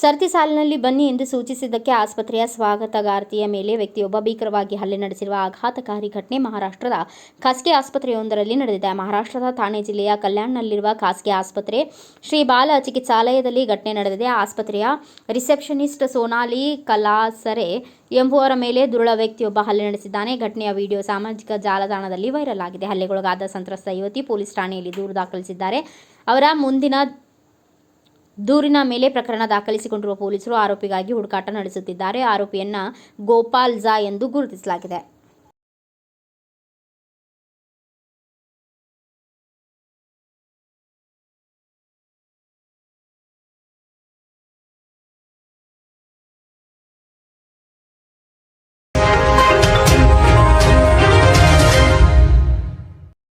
ಸರತಿ ಸಾಲಿನಲ್ಲಿ ಬನ್ನಿ ಎಂದು ಸೂಚಿಸಿದ್ದಕ್ಕೆ ಆಸ್ಪತ್ರೆಯ ಸ್ವಾಗತಗಾರ್ತಿಯ ಮೇಲೆ ವ್ಯಕ್ತಿಯೊಬ್ಬ ಭೀಕರವಾಗಿ ಹಲ್ಲೆ ನಡೆಸಿರುವ ಆಘಾತಕಾರಿ ಘಟನೆ ಮಹಾರಾಷ್ಟ್ರದ ಖಾಸಗಿ ಆಸ್ಪತ್ರೆಯೊಂದರಲ್ಲಿ ನಡೆದಿದೆ. ಮಹಾರಾಷ್ಟ್ರದ ಥಾಣೆ ಜಿಲ್ಲೆಯ ಕಲ್ಯಾಣ್ನಲ್ಲಿರುವ ಖಾಸಗಿ ಆಸ್ಪತ್ರೆ ಶ್ರೀ ಬಾಲ ಚಿಕಿತ್ಸಾಲಯದಲ್ಲಿ ಘಟನೆ ನಡೆದಿದೆ. ಆಸ್ಪತ್ರೆಯ ರಿಸೆಪ್ಷನಿಸ್ಟ್ ಸೋನಾಲಿ ಕಲಾಸರೆ ಎಂಬುವರ ಮೇಲೆ ದುರುಳ ವ್ಯಕ್ತಿಯೊಬ್ಬ ಹಲ್ಲೆ ನಡೆಸಿದ್ದಾನೆ. ಘಟನೆಯ ವಿಡಿಯೋ ಸಾಮಾಜಿಕ ಜಾಲತಾಣದಲ್ಲಿ ವೈರಲ್ ಆಗಿದೆ. ಹಲ್ಲೆಗೊಳಗಾದ ಸಂತ್ರಸ್ತ ಯುವತಿ ಪೊಲೀಸ್ ಠಾಣೆಯಲ್ಲಿ ದೂರು ದಾಖಲಿಸಿದ್ದಾರೆ. ಅವರ ಮುಂದಿನ ದೂರಿನ ಮೇಲೆ ಪ್ರಕರಣ ದಾಖಲಿಸಿಕೊಂಡಿರುವ ಪೊಲೀಸರು ಆರೋಪಿಗಾಗಿ ಹುಡುಕಾಟ ನಡೆಸುತ್ತಿದ್ದಾರೆ. ಆರೋಪಿಯನ್ನ ಗೋಪಾಲ್ ಝಾ ಎಂದು ಗುರುತಿಸಲಾಗಿದೆ.